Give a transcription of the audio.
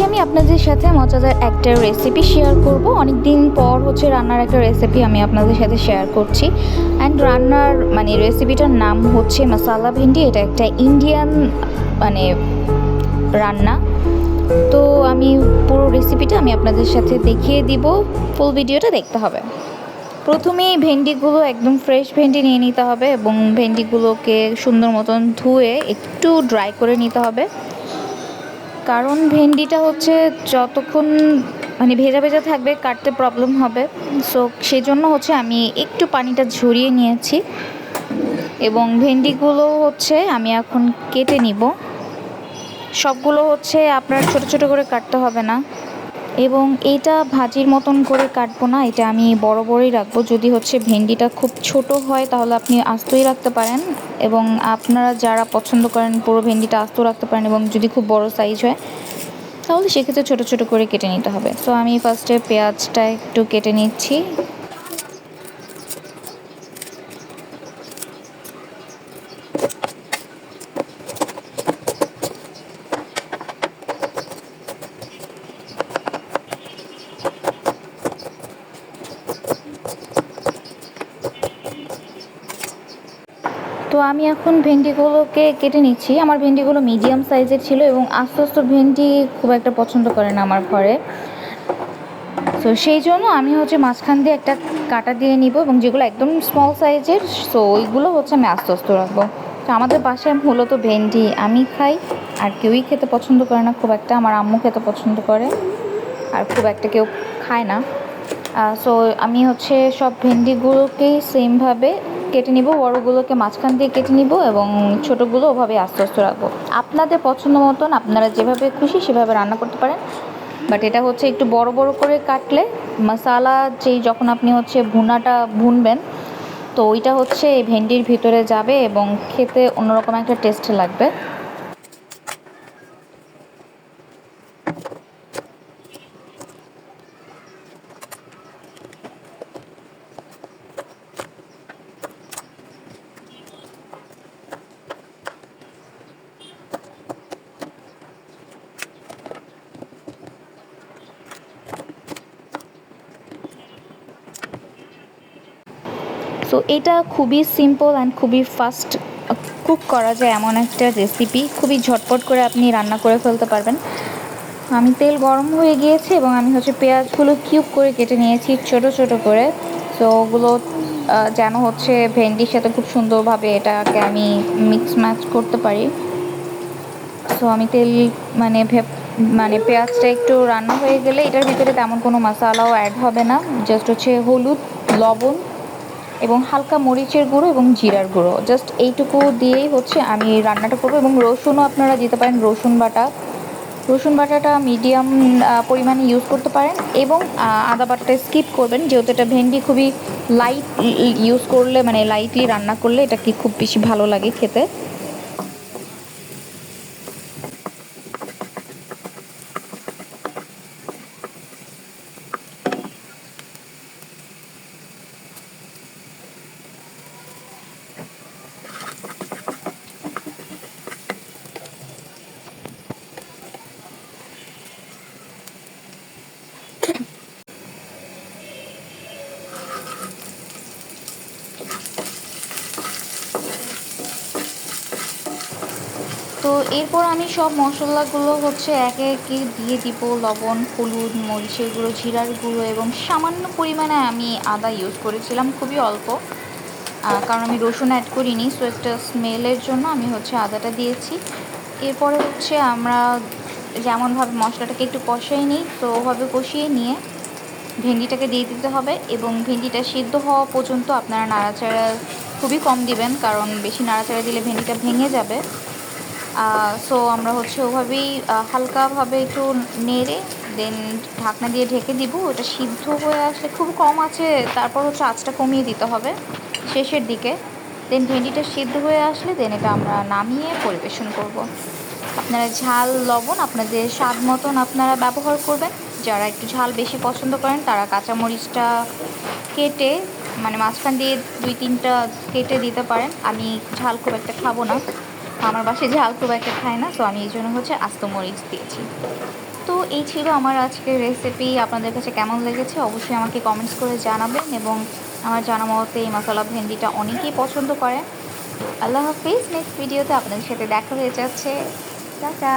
আজকে আমি আপনাদের সাথে মজাদার একটা রেসিপি শেয়ার করব। অনেক দিন পর হচ্ছে রান্নার একটা রেসিপি আমি আপনাদের সাথে শেয়ার করছি। অ্যান্ড রান্নার মানে রেসিপিটার নাম হচ্ছে মশালা ভেন্ডি এটা একটা ইন্ডিয়ান মানে রান্না। তো আমি পুরো রেসিপিটা আমি আপনাদের সাথে দেখিয়ে দিব। ফুল ভিডিওটা দেখতে হবে। প্রথমেই ভেন্ডিগুলো একদম ফ্রেশ ভেন্ডি নিয়ে নিতে হবে এবং ভেন্ডিগুলোকে সুন্দর মতন ধুয়ে একটু ড্রাই করে নিতে হবে। কারণ ভেন্ডিটা হচ্ছে যতক্ষণ মানে ভেজা ভেজা থাকবে, কাটতে প্রবলেম হবে। সো সেই জন্য হচ্ছে আমি একটু পানিটা ঝরিয়ে নিয়েছি। এবং ভেন্ডিগুলো হচ্ছে আমি এখন কেটে নিব। সবগুলো হচ্ছে আপনার ছোট ছোট করে কাটতে হবে না। এবং এটা ভাজির মতন করে কাটবো না, এটা আমি বড় বড়ই রাখব। যদি হচ্ছে ভেন্ডিটা খুব ছোট হয়, তাহলে আপনি আস্তই রাখতে পারেন এবং আপনারা যারা পছন্দ করেন পুরো ভেন্ডিটা আস্ত রাখতে পারেন এবং যদি খুব বড় সাইজ হয়, তাহলে সেক্ষেত্রে ছোট ছোট করে কেটে নিতে হবে। তো আমি ফার্স্টে পেঁয়াজটা একটু কেটে নিচ্ছি। তো আমি এখন ভেন্ডিগুলোকে কেটে নিচ্ছি। আমার ভেন্ডিগুলো মিডিয়াম সাইজের ছিল এবং আস্তে আস্তে ভেন্ডি খুব একটা পছন্দ করে না আমার ঘরে। সো সেই জন্য আমি হচ্ছে মাঝখান দিয়ে একটা কাটা দিয়ে নিব এবং যেগুলো একদম স্মল সাইজের সো ওইগুলো হচ্ছে আমি আস্তে আস্তে রাখব। তো আমাদের বাসায় মূলত ভেন্ডি আমি খাই, আর কেউই খেতে পছন্দ করে না, খুব একটা আমার আম্মু খেতে পছন্দ করে, আর খুব একটা কেউ খায় না। সো আমি হচ্ছে সব ভেন্ডিগুলোকেই সেমভাবে কেটে নিব, বড়গুলোকে মাঝখান দিয়ে কেটে নিব এবং ছোটোগুলো ওভাবে আস্তে আস্তে রাখব। আপনাদের পছন্দ মতন আপনারা যেভাবে খুশি সেভাবে রান্না করতে পারেন। বাট এটা হচ্ছে একটু বড় বড় করে কাটলে মশালা যেই যখন আপনি হচ্ছে ভুনাটা ভুনবেন, তো ওইটা হচ্ছে এই ভেন্ডির ভিতরে যাবে এবং খেতে অন্যরকম একটা টেস্ট লাগবে। সো এটা খুবই সিম্পল অ্যান্ড খুবই ফাস্ট কুক করা যায় এমন একটা রেসিপি খুবই ঝটপট করে আপনি রান্না করে ফেলতে পারবেন। আমি তেল গরম হয়ে গিয়েছে এবং আমি হচ্ছে পেঁয়াজগুলো কিউব করে কেটে নিয়েছি ছোট ছোট করে। তো ওগুলো যেন হচ্ছে ভেন্ডির সাথে খুব সুন্দরভাবে এটাকে আমি মিক্স ম্যাচ করতে পারি। সো আমি তেল মানে মানে পেঁয়াজটা একটু রান্না হয়ে গেলে এটার ভিতরে তেমন কোনো মশলাও অ্যাড হবে না। জাস্ট হচ্ছে হলুদ, লবণ এবং হালকা মরিচের গুঁড়ো এবং জিরার গুঁড়ো। জাস্ট এইটুকু দিয়েই হচ্ছে আমি রান্নাটা করব এবং রসুনও আপনারা দিতে পারেন, রসুন বাটা। রসুন বাটাটা মিডিয়াম পরিমাণে ইউজ করতে পারেন এবং আদা বাটাটা স্কিপ করবেন, যেহেতু এটা ভেন্ডি খুবই লাইট ইউজ করলে মানে লাইটলি রান্না করলে এটা কি খুব বেশি ভালো লাগে খেতে। তো এরপর আমি সব মশলাগুলো হচ্ছে একে একে দিয়ে দিব, লবণ, হলুদ, মরিচের গুঁড়ো, জিরার গুঁড়ো এবং সামান্য পরিমাণে আমি আদা ইউজ করেছিলাম, খুবই অল্প। কারণ আমি রসুন অ্যাড করিনি সো একটা স্মেলের জন্য আমি হচ্ছে আদাটা দিয়েছি। এরপরে হচ্ছে আমরা যেমনভাবে মশলাটাকে একটু কষাই নিই, তো ওভাবে কষিয়ে নিয়ে ভেন্ডিটাকে দিয়ে দিতে হবে এবং ভেন্ডিটা সিদ্ধ হওয়া পর্যন্ত আপনারা নাড়াচাড়া খুবই কম দিবেন, কারণ বেশি নাড়াচাড়া দিলে ভেন্ডিটা ভেঙে যাবে। সো আমরা হচ্ছে ওভাবেই হালকাভাবে একটু নেড়ে দেন ঢাকনা দিয়ে ঢেকে দিব। ওটা সিদ্ধ হয়ে আসলে খুব কম আছে, তারপর হচ্ছে আঁচটা কমিয়ে দিতে হবে শেষের দিকে। দেন ভেন্ডিটা সিদ্ধ হয়ে আসলে দেন এটা আমরা নামিয়ে পরিবেশন করব। আপনারা ঝাল, লবণ আপনাদের স্বাদ মতন আপনারা ব্যবহার করবেন। যারা একটু ঝাল বেশি পছন্দ করেন, তারা কাঁচামরিচটা কেটে মানে মাঝখান দিয়ে দুই, তিনটা কেটে দিতে পারেন। আমি ঝাল খুব একটা খাব না। আমার বাসায় ঝাল খুব একটা খায় না, তো আমি এই জন্য হচ্ছে আস্ত মরিচ দিয়েছি। তো এই ছিল আমার আজকের রেসিপি আপনাদের কাছে কেমন লেগেছে অবশ্যই আমাকে কমেন্টস করে জানাবেন এবং আমার জানা মতে এই মশলা ভেন্ডিটা অনেকেই পছন্দ করে আল্লাহ হাফিজ নেক্সট ভিডিওতে আপনাদের সাথে দেখা হয়ে যাচ্ছে। টাটা!